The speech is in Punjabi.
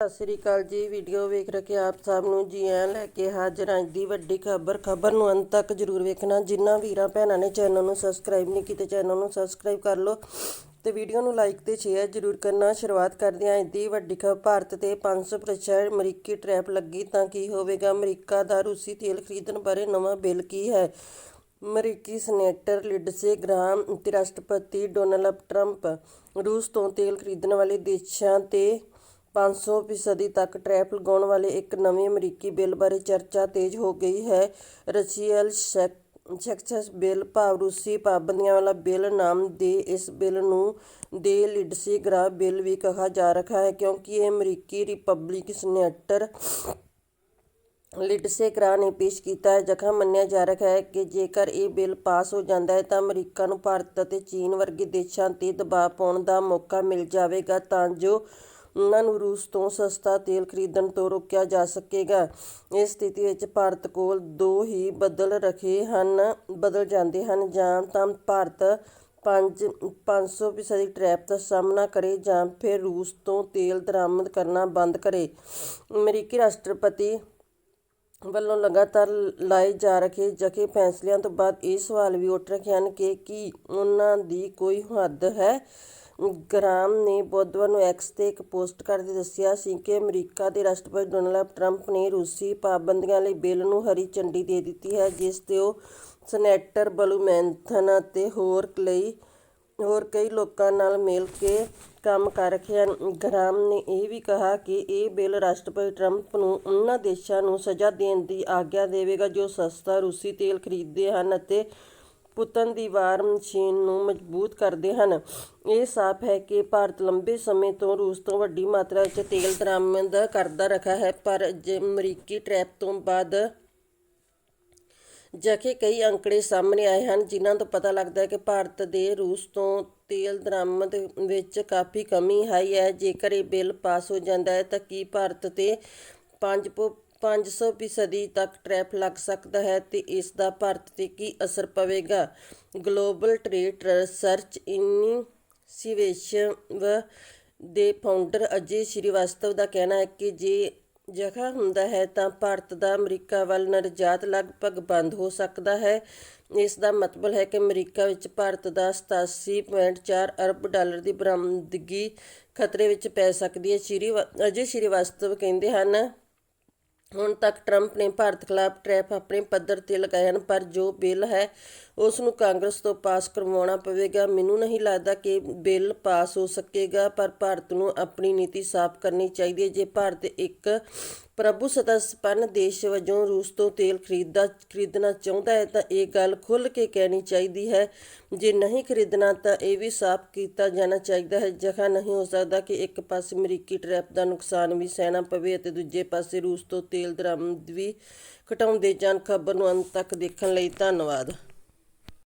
ਸਤਿ ਸ੍ਰੀ ਅਕਾਲ ਜੀ। ਵੀਡੀਓ ਵੇਖ ਰਹੇ ਆਪ ਸਭ ਨੂੰ ਜੀ ਐਂ ਲੈ ਕੇ ਹਾਜ਼ਰ ਅੱਜ ਦੀ ਵੱਡੀ ਖਬਰ। ਖਬਰ ਨੂੰ ਅੰਤ ਤੱਕ ਜਰੂਰ ਵੇਖਣਾ। ਜਿਨ੍ਹਾਂ ਵੀਰਾਂ ਭੈਣਾਂ ਨੇ ਚੈਨਲ ਨੂੰ ਸਬਸਕ੍ਰਾਈਬ ਨਹੀਂ ਕੀਤੇ ਚੈਨਲ ਨੂੰ ਸਬਸਕ੍ਰਾਈਬ ਕਰ ਲਓ ਤੇ ਵੀਡੀਓ ਨੂੰ ਲਾਈਕ ਤੇ ਸ਼ੇਅਰ ਜਰੂਰ ਕਰਨਾ। ਸ਼ੁਰੂਆਤ ਕਰਦੇ ਹਾਂ ਅੱਜ ਦੀ ਵੱਡੀ ਖਬਰ। ਭਾਰਤ ਤੇ 500% ਅਮਰੀਕੀ ਟ੍ਰੈਪ ਲੱਗੀ ਤਾਂ ਕੀ ਹੋਵੇਗਾ? ਅਮਰੀਕਾ ਦਾ ਰੂਸੀ ਤੇਲ ਖਰੀਦਣ ਬਾਰੇ ਨਵਾਂ ਬਿੱਲ ਕੀ ਹੈ? ਅਮਰੀਕੀ ਸੈਨੇਟਰ ਲਿਡਸੇ ਗ੍ਰਾਮ ਤੇ ਰਾਸ਼ਟਰਪਤੀ ਡੋਨਲਡ ਟਰੰਪ ਰੂਸ ਤੋਂ ਤੇਲ ਖਰੀਦਣ ਵਾਲੇ ਦੇਸ਼ਾਂ ਤੇ ਪੰਜ ਸੌ ਫੀਸਦੀ ਤੱਕ ਟੈਰਿਫ ਲਗਾਉਣ ਵਾਲੇ ਇੱਕ ਨਵੇਂ ਅਮਰੀਕੀ ਬਿੱਲ ਬਾਰੇ ਚਰਚਾ ਤੇਜ਼ ਹੋ ਗਈ ਹੈ। ਰਸ਼ੀਅਲ ਸੈਕਸਸ ਬਿੱਲ ਭਾਵ ਰੂਸੀ ਪਾਬੰਦੀਆਂ ਵਾਲਾ ਬਿੱਲ ਨਾਮ ਦੇ ਇਸ ਬਿੱਲ ਨੂੰ ਦੇ ਲਿਡਸੀ ਗ੍ਰਾਹ ਬਿੱਲ ਵੀ ਕਿਹਾ ਜਾ ਰਿਹਾ ਹੈ ਕਿਉਂਕਿ ਇਹ ਅਮਰੀਕੀ ਰਿਪਬਲਿਕ ਸੈਨੇਟਰ ਲਿਡਸੇ ਗ੍ਰਾਹ ਨੇ ਪੇਸ਼ ਕੀਤਾ ਹੈ। ਜਖਮ ਮੰਨਿਆ ਜਾ ਰਿਹਾ ਹੈ ਕਿ ਜੇਕਰ ਇਹ ਬਿੱਲ ਪਾਸ ਹੋ ਜਾਂਦਾ ਹੈ ਤਾਂ ਅਮਰੀਕਾ ਨੂੰ ਭਾਰਤ ਅਤੇ ਚੀਨ ਵਰਗੇ ਦੇਸ਼ਾਂ ਤੇ ਦਬਾਅ ਪਾਉਣ ਦਾ ਮੌਕਾ ਮਿਲ ਜਾਵੇਗਾ ਤਾਂ ਜੋ ਉਨ੍ਹਾਂ ਨੂੰ ਰੂਸ ਤੋਂ ਸਸਤਾ ਤੇਲ ਖਰੀਦਣ ਤੋਂ ਰੋਕਿਆ ਜਾ ਸਕੇਗਾ। ਇਸ ਸਥਿਤੀ ਵਿੱਚ ਭਾਰਤ ਕੋਲ ਦੋ ਹੀ ਬਦਲ ਰੱਖੇ ਹਨ, ਬਦਲ ਜਾਂਦੇ ਹਨ ਜਾਂ ਤਾਂ ਭਾਰਤ 5 500 ਫੀਸਦੀ ਟਰੈਪ ਦਾ ਸਾਹਮਣਾ ਕਰੇ ਜਾਂ ਫਿਰ ਰੂਸ ਤੋਂ ਤੇਲ ਦਰਾਮਦ ਕਰਨਾ ਬੰਦ ਕਰੇ। ਅਮਰੀਕੀ ਰਾਸ਼ਟਰਪਤੀ ਵੱਲੋਂ ਲਗਾਤਾਰ ਲਾਏ ਜਾ ਰਹੇ ਜਖੇ ਫੈਸਲਿਆਂ ਤੋਂ ਬਾਅਦ ਇਹ ਸਵਾਲ ਵੀ ਉੱਠ ਰਹੇ ਹਨ ਕਿ ਕੀ ਉਹਨਾਂ ਦੀ ਕੋਈ ਹੱਦ ਹੈ। ਗ੍ਰਾਮ ਨੇ ਬੁੱਧਵਾਰ ਨੂੰ ਐਕਸ ਤੇ ਇੱਕ ਪੋਸਟ ਕਰਦੇ ਦੱਸਿਆ ਸੀ ਕਿ ਅਮਰੀਕਾ ਦੇ ਰਾਸ਼ਟਰਪਤੀ ਡੋਨਾਲਡ ਟਰੰਪ ਨੇ ਰੂਸੀ ਪਾਬੰਦੀਆਂ ਲਈ ਬਿੱਲ ਨੂੰ ਹਰੀ ਝੰਡੀ ਦੇ ਦਿੱਤੀ ਹੈ, ਜਿਸ ਤੇ ਉਹ ਸੈਨੇਟਰ ਬਲੂਮੈਂਥਨ ਅਤੇ ਹੋਰ ਲਈ ਹੋਰ ਕਈ ਲੋਕਾਂ ਨਾਲ ਮਿਲ ਕੇ ਕੰਮ ਕਰ ਰਹੇ ਹਨ ਗ੍ਰਾਮ ਨੇ ਇਹ ਵੀ ਕਿਹਾ ਕਿ ਇਹ ਬਿੱਲ ਰਾਸ਼ਟਰਪਤੀ ਟਰੰਪ ਨੂੰ ਉਹਨਾਂ ਦੇਸ਼ਾਂ ਨੂੰ ਸਜ਼ਾ ਦੇਣ ਦੀ ਆਗਿਆ ਦੇਵੇਗਾ ਜੋ ਸਸਤਾ ਰੂਸੀ ਤੇਲ ਖਰੀਦਦੇ ਹਨ ਅਤੇ ਪੁਤਨ ਦੀ ਵਾਰ ਮਸ਼ੀਨ ਨੂੰ ਮਜ਼ਬੂਤ ਕਰਦੇ ਹਨ। ਇਹ ਸਾਫ਼ ਹੈ ਕਿ ਭਾਰਤ ਲੰਬੇ ਸਮੇਂ ਤੋਂ ਰੂਸ ਤੋਂ ਵੱਡੀ ਮਾਤਰਾ ਵਿੱਚ ਤੇਲ ਦਰਾਮਦ ਕਰਦਾ ਰਿਹਾ ਹੈ, ਪਰ ਜੇ ਅਮਰੀਕੀ ਟਰੈਪ ਤੋਂ ਬਾਅਦ ਜਖੇ ਕਈ ਅੰਕੜੇ ਸਾਹਮਣੇ ਆਏ ਹਨ, ਜਿਨ੍ਹਾਂ ਤੋਂ ਪਤਾ ਲੱਗਦਾ ਹੈ ਕਿ ਭਾਰਤ ਦੇ ਰੂਸ ਤੋਂ ਤੇਲ ਦਰਾਮਦ ਵਿੱਚ ਕਾਫੀ ਕਮੀ ਆਈ ਹੈ। ਜੇਕਰ ਇਹ ਬਿੱਲ ਪਾਸ ਹੋ ਜਾਂਦਾ ਹੈ, ਤਾਂ ਕੀ ਭਾਰਤ ਤੇ 5 500 ਫੀਸਦੀ ਤੱਕ ਟਰੈਫ ਲੱਗ ਸਕਦਾ ਹੈ ਤੇ ਇਸ ਦਾ ਭਾਰਤ ਤੇ ਕੀ ਅਸਰ ਪਵੇਗਾ? ਗਲੋਬਲ ਟ੍ਰੇਡ ਰਿਸਰਚ ਇਨੀਸ਼ੀਏਟਿਵ ਦੇ ਫਾਊਂਡਰ ਅਜੇ ਸ਼੍ਰੀਵਾਸਤਵ ਦਾ ਕਹਿਣਾ ਹੈ ਕਿ ਜੇ ਜਗ੍ਹਾ ਹੁੰਦਾ ਹੈ ਤਾਂ ਭਾਰਤ ਦਾ ਅਮਰੀਕਾ ਵੱਲ ਨਿਰਯਾਤ ਲਗਭਗ ਬੰਦ ਹੋ ਸਕਦਾ ਹੈ। ਇਸ ਦਾ ਮਤਲਬ ਹੈ ਕਿ ਅਮਰੀਕਾ ਵਿੱਚ ਭਾਰਤ ਦਾ 87.4 ਅਰਬ ਡਾਲਰ ਦੀ ਬਰਾਮਦਗੀ ਖਤਰੇ ਵਿੱਚ ਪੈ ਸਕਦੀ ਹੈ। ਸ਼੍ਰੀ ਅਜੇ ਸ਼੍ਰੀਵਾਸਤਵ ਕਹਿੰਦੇ ਹਨ ਹੁਣ ਤੱਕ ਟਰੰਪ ਨੇ ਭਾਰਤ ਖਿਲਾਫ ਟਰੈਫ ਆਪਣੇ ਪੱਧਰ ਤੇ ਲਗਾਏ ਹਨ, ਪਰ ਜੋ ਬਿੱਲ ਹੈ, ਉਸ ਨੂੰ ਕਾਂਗਰਸ ਤੋਂ ਪਾਸ ਕਰਵਾਉਣਾ ਪਵੇਗਾ। ਮੈਨੂੰ ਨਹੀਂ ਲੱਗਦਾ ਕਿ ਬਿੱਲ ਪਾਸ ਹੋ ਸਕੇਗਾ, ਪਰ ਭਾਰਤ ਨੂੰ ਆਪਣੀ ਨੀਤੀ ਸਾਫ਼ ਕਰਨੀ ਚਾਹੀਦੀ ਹੈ। ਜੇ ਭਾਰਤ ਇੱਕ ਪ੍ਰਭੂ ਸਦਾ ਸੰਪੰਨ ਦੇਸ਼ ਵਜੋਂ ਰੂਸ ਤੋਂ ਤੇਲ ਖਰੀਦਦਾ, ਖਰੀਦਣਾ ਚਾਹੁੰਦਾ ਹੈ, ਤਾਂ ਇਹ ਗੱਲ ਖੁੱਲ੍ਹ ਕੇ ਕਹਿਣੀ ਚਾਹੀਦੀ ਹੈ। ਜੇ ਨਹੀਂ ਖਰੀਦਣਾ, ਤਾਂ ਇਹ ਵੀ ਸਾਫ਼ ਕੀਤਾ ਜਾਣਾ ਚਾਹੀਦਾ ਹੈ। ਜਗ੍ਹਾ ਨਹੀਂ ਹੋ ਸਕਦਾ ਕਿ ਇੱਕ ਪਾਸੇ ਅਮਰੀਕੀ ਟਰੈਪ ਦਾ ਨੁਕਸਾਨ ਵੀ ਸਹਿਣਾ ਪਵੇ ਅਤੇ ਦੂਜੇ ਪਾਸੇ ਰੂਸ ਤੋਂ ਤੇਲ ਦਰਾਮਦ ਵੀ ਘਟਾਉਂਦੇ ਜਾਣ। ਖਬਰ ਨੂੰ ਅੰਤ ਤੱਕ ਦੇਖਣ ਲਈ ਧੰਨਵਾਦ।